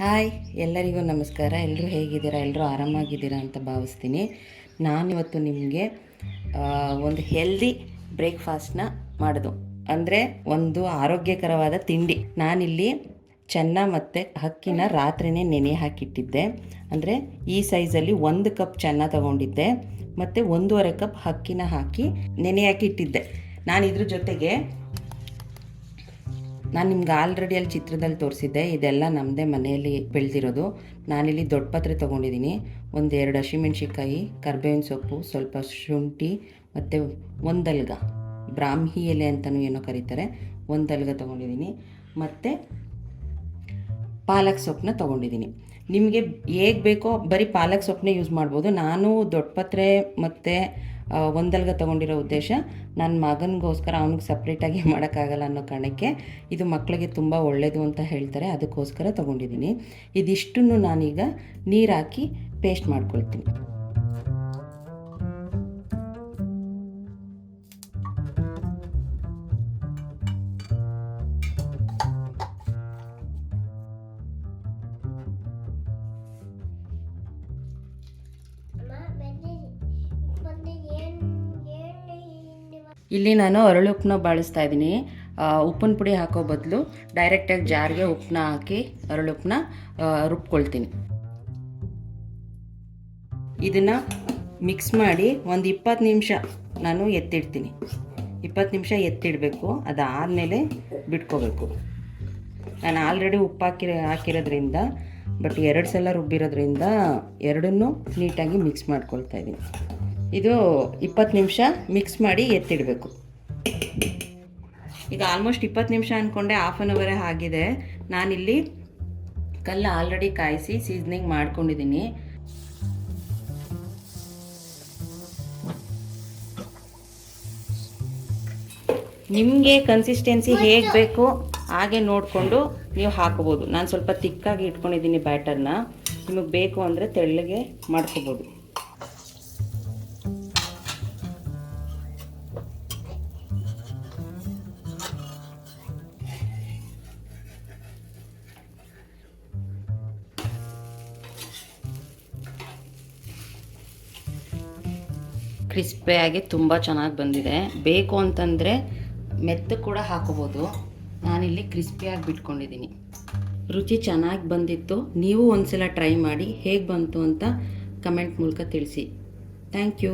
Hi, ಎಲ್ಲರಿಗೂ ನಮಸ್ಕಾರ. ಎಲ್ಲರೂ ಹೇಗಿದ್ದೀರಾ? ಎಲ್ಲರೂ ಆರಾಮಾಗಿದ್ದೀರಾ ಅಂತ ಭಾವಿಸ್ತೀನಿ. ನಾನಿವತ್ತು ನಿಮಗೆ ಒಂದು ಹೆಲ್ದಿ ಬ್ರೇಕ್ಫಾಸ್ಟ್ನ ಮಾಡೋದು. ಅಂದರೆ ಒಂದು ಆರೋಗ್ಯಕರವಾದ ತಿಂಡಿ. ನಾನಿಲ್ಲಿ ಚೆನ್ನ ಮತ್ತು ಹಕ್ಕಿನ ರಾತ್ರಿನೇ ನೆನೆ ಹಾಕಿಟ್ಟಿದ್ದೆ. ಅಂದರೆ ಈ ಸೈಜಲ್ಲಿ ಒಂದು ಕಪ್ ಚೆನ್ನ ತಗೊಂಡಿದ್ದೆ. ಮತ್ತು ಒಂದೂವರೆ ಕಪ್ ಹಕ್ಕಿನ ಹಾಕಿ ನೆನೆ ಹಾಕಿಟ್ಟಿದ್ದೆ. ನಾನು ಇದ್ರ ಜೊತೆಗೆ ನಾನು ನಿಮ್ಗೆ ಆಲ್ರೆಡಿ ಅಲ್ಲಿ ಚಿತ್ರದಲ್ಲಿ ತೋರಿಸಿದ್ದೆ, ಇದೆಲ್ಲ ನಮ್ಮದೇ ಮನೆಯಲ್ಲಿ ಬೆಳೆದಿರೋದು. ನಾನಿಲ್ಲಿ ದೊಡ್ಡ ಪತ್ರೆ ತೊಗೊಂಡಿದ್ದೀನಿ ಒಂದು ಎರಡು ಹಸಿಮೆಣ್ಸಿಕಾಯಿ ಕರ್ಬೇವಿನ ಸೊಪ್ಪು, ಸ್ವಲ್ಪ ಶುಂಠಿ, ಮತ್ತು ಒಂದಲ್ಗ, ಬ್ರಾಹ್ಮಿ ಎಲೆ ಅಂತಲೂ ಏನೋ ಕರೀತಾರೆ, ಒಂದಲ್ಗ ತೊಗೊಂಡಿದ್ದೀನಿ ಮತ್ತು ಪಾಲಕ್ ಸೊಪ್ಪನ್ನ ತೊಗೊಂಡಿದ್ದೀನಿ ನಿಮಗೆ ಹೇಗೆ ಬೇಕೋ ಬರೀ ಪಾಲಕ್ ಸೊಪ್ಪನ್ನೇ ಯೂಸ್ ಮಾಡ್ಬೋದು. ನಾನು ದೊಡ್ಡ ಪತ್ರೆ ಮತ್ತು ಒಂದಲ್ಗ ತೊಗೊಂಡಿರೋ ಉದ್ದೇಶ ನನ್ನ ಮಗನಿಗೋಸ್ಕರ ಅವ್ನಿಗೆ ಸಪ್ರೇಟಾಗಿ ಮಾಡೋಕ್ಕಾಗಲ್ಲ ಅನ್ನೋ ಕಾರಣಕ್ಕೆ ಇದು ಮಕ್ಕಳಿಗೆ ತುಂಬ ಒಳ್ಳೆಯದು ಅಂತ ಹೇಳ್ತಾರೆ, ಅದಕ್ಕೋಸ್ಕರ ತೊಗೊಂಡಿದ್ದೀನಿ. ಇದಿಷ್ಟನ್ನು ನಾನೀಗ ನೀರು ಹಾಕಿ ಪೇಸ್ಟ್ ಮಾಡ್ಕೊಳ್ತೀನಿ. ಇಲ್ಲಿ ನಾನು ಅರಳುಪ್ಪನ್ನ ಬಳಸ್ತಾ ಇದ್ದೀನಿ. ಉಪ್ಪಿನ ಪುಡಿ ಹಾಕೋ ಬದಲು ಡೈರೆಕ್ಟಾಗಿ ಜಾರಿಗೆ ಉಪ್ಪನ್ನ ಹಾಕಿ ಅರಳು ಉಪ್ಪನ್ನ ರುಬ್ಕೊಳ್ತೀನಿ. ಇದನ್ನು ಮಿಕ್ಸ್ ಮಾಡಿ ಒಂದು ಇಪ್ಪತ್ತು ನಿಮಿಷ ನಾನು ಎತ್ತಿಡ್ತೀನಿ. ಇಪ್ಪತ್ತು ನಿಮಿಷ ಎತ್ತಿಡಬೇಕು. ಅದಾದಮೇಲೆ ಬಿಟ್ಕೋಬೇಕು. ನಾನು ಆಲ್ರೆಡಿ ಉಪ್ಪು ಹಾಕಿ ಹಾಕಿರೋದ್ರಿಂದ ಬಟ್ ಎರಡು ಸಲ ರುಬ್ಬಿರೋದ್ರಿಂದ ಎರಡನ್ನೂ ನೀಟಾಗಿ ಮಿಕ್ಸ್ ಮಾಡ್ಕೊಳ್ತಾ ಇದ್ದೀನಿ. ಇದು ಇಪ್ಪತ್ತು ನಿಮಿಷ ಮಿಕ್ಸ್ ಮಾಡಿ ಎತ್ತಿಡಬೇಕು. ಈಗ ಆಲ್ಮೋಸ್ಟ್ ಇಪ್ಪತ್ತು ನಿಮಿಷ ಅಂದ್ಕೊಂಡೆ ಹಾಫ್ ಆನ್ ಅವರೇ ಆಗಿದೆ. ನಾನಿಲ್ಲಿ ಕಲ್ಲು ಆಲ್ರೆಡಿ ಕಾಯಿಸಿ ಸೀಸನಿಂಗ್ ಮಾಡ್ಕೊಂಡಿದ್ದೀನಿ. ನಿಮಗೆ ಕನ್ಸಿಸ್ಟೆನ್ಸಿ ಹೇಗೆ ಬೇಕು ಹಾಗೆ ನೋಡಿಕೊಂಡು ನೀವು ಹಾಕೋಬೋದು. ನಾನು ಸ್ವಲ್ಪ ತಿಕ್ಕಾಗಿ ಇಟ್ಕೊಂಡಿದ್ದೀನಿ ಬ್ಯಾಟರ್ನ ನಿಮಗೆ ಬೇಕು ಅಂದರೆ ತೆಳ್ಳಗೆ ಮಾಡ್ಕೋಬೋದು. ಕ್ರಿಸ್ಪಿಯಾಗಿ ತುಂಬ ಚೆನ್ನಾಗಿ ಬಂದಿದೆ. ಬೇಕು ಅಂತಂದರೆ ಮೆತ್ತ ಕೂಡ ಹಾಕೋಬೋದು. ನಾನಿಲ್ಲಿ ಕ್ರಿಸ್ಪಿಯಾಗಿ ಬಿಟ್ಕೊಂಡಿದ್ದೀನಿ. ರುಚಿ ಚೆನ್ನಾಗಿ ಬಂದಿತ್ತು. ನೀವು ಒಂದ್ಸಲ ಟ್ರೈ ಮಾಡಿ ಹೇಗೆ ಬಂತು ಅಂತ ಕಮೆಂಟ್ ಮೂಲಕ ತಿಳಿಸಿ. Thank you.